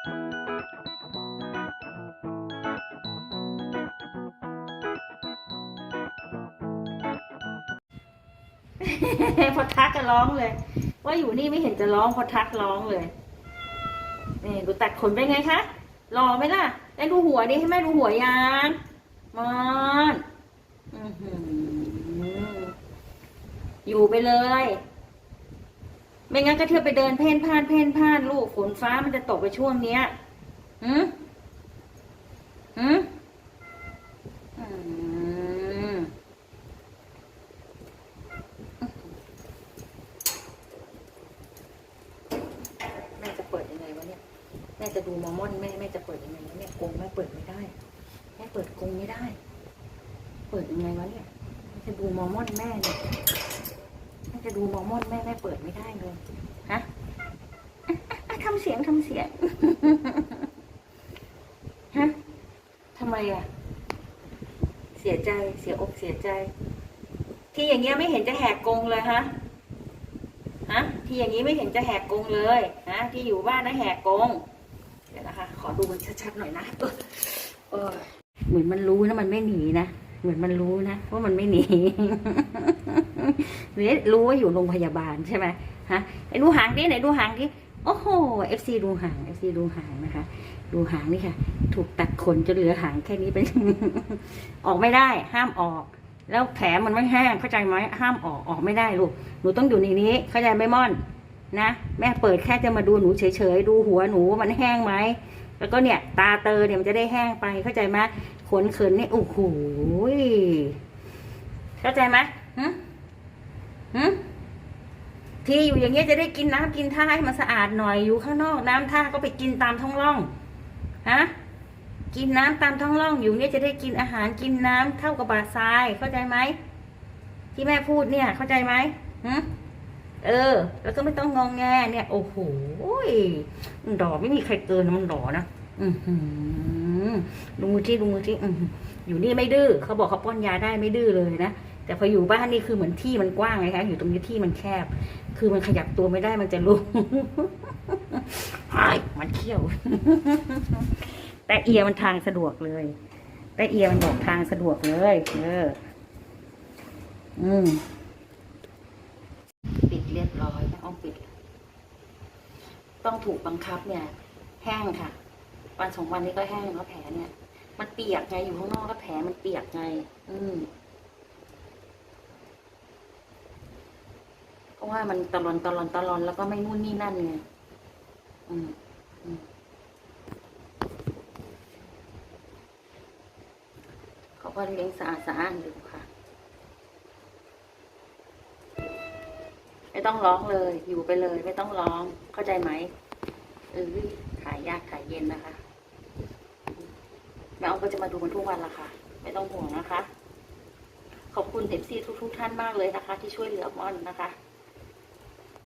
พอทักก็ร้องเลย ว่าอยู่นี่ไม่เห็นจะร้องพอทักร้องเลยนี่ดูตัดขนไปนไงคะรอไหมล่ะได้ดูหัวดิให้แม่ดูหัวยางมอนอยู่ไปเลย ไม่งั้นก็เธอไปเดินเพ่นพ่านเพ่นพ่านลูกฝนฟ้ามันจะตกไปช่วงเนี้ยหืมหืมแม่จะเปิดยังไงวะเนี่ย แม่จะดูมอมอนแม่แม่จะเปิดยังไงวะเนี่ยกรงแม่เปิดไม่ได้ แม่เปิดกรงไม่ได้ เปิดยังไงวะเนี่ย จะดูมอมอนแม่เนี่ย จะดูมอร์มอนแม่แม่เปิดไม่ได้เลยฮะอะอะทำเสียงทำเสียงฮะทำไมอะ เสียใจเสียอกเสียใจ ที่อย่างเงี้ยไม่เห็นจะแหกกรงเลยฮะฮะที่อย่างนี้ไม่เห็นจะแหกกรงเลยฮะที่อยู่บ้านนะแหกกรงเดี๋ยวนะคะ ขอดูมันชัดๆหน่อยนะเออเออเหมือนมันรู้นะมันไม่หนีนะเหมือนมันรู้นะว่ามันไม่หนี หรือรู้ว่าอยู่โรงพยาบาลใช่ไหมฮะไหนดูหางดิไหนดูหางดิโอ้โหเอฟซีดูหางเอฟซีดูหางนะคะ ดูหางนี่ค่ะ ถูกตัดขนจนเหลือหางแค่นี้เป็นออกไม่ได้ ห้ามออก แล้วแผลมันไม่แห้งเข้าใจไหมห้ามออกออกไม่ได้ลูกหนูต้องอยู่ในนี้เข้าใจไหมม่อนนะแม่เปิดแค่จะมาดูหนูเฉยๆดูหัวหนูว่ามันแห้งไหมแล้วก็เนี่ย ตาเตอเนี่ยมันจะได้แห้งไปเข้าใจไหมขนเขินนี่โอ้โหเข้าใจไหม หึที่อยู่อย่างเงี้ยจะได้กินน้ำกินท่าให้มันสะอาดหน่อยอยู่ข้างนอกน้ำท่าก็ไปกินตามท้องร่องฮะกินน้ำตามท้องร่องอยู่เนี่ยจะได้กินอาหารกินน้ำเท่ากับบาดทรายเข้าใจไหมที่แม่พูดเนี่ย เข้าใจไหมหึเออ แล้วก็ไม่ต้องงองแงเนี่ย โอ้โหยมันหล่อไม่มีใครเกินนะมันหล่อนะอือหือดูมือที่ดูมือที่อือหืออยู่นี่ไม่ดื้อเขาบอกเขาป้อนยาได้ไม่ดื้อเลยนะ แต่พออยู่บ้านนี่คือเหมือนที่มันกว้างไงคะอยู่ตรงนี้ที่มันแคบ คือมันขยับตัวไม่ได้มันจะลุกไอ้มันเขี้ยว แต่เอียมันทางสะดวกเลย แต่เอียมันบอกทางสะดวกเลย เออ อืมปิดเรียบร้อยนะเอาปิด ต้องถูกบังคับเนี่ย แห้งค่ะ วันสองวันนี้ก็แห้งแล้วแผลเนี่ย มันเปียกไงอยู่ข้างนอกแล้วแผลมันเปียกไง อืม เพราะว่ามันตลอนตลอนตลอนแล้วก็ไม่นู่นนี่นั่นไงอืมอืมเขาก็เลี้ยงสะอาดสะอ้านอยู่ค่ะ ไม่ต้องร้องเลย อยู่ไปเลย ไม่ต้องร้อง เข้าใจไหมเออขายยากขายเย็นนะคะแม่อ้อมก็จะมาดูมันทุกวันละค่ะ ไม่ต้องห่วงนะคะ ขอบคุณเอฟซีทุกๆท่านมากเลยนะคะ ที่ช่วยเหลือม่อนนะคะ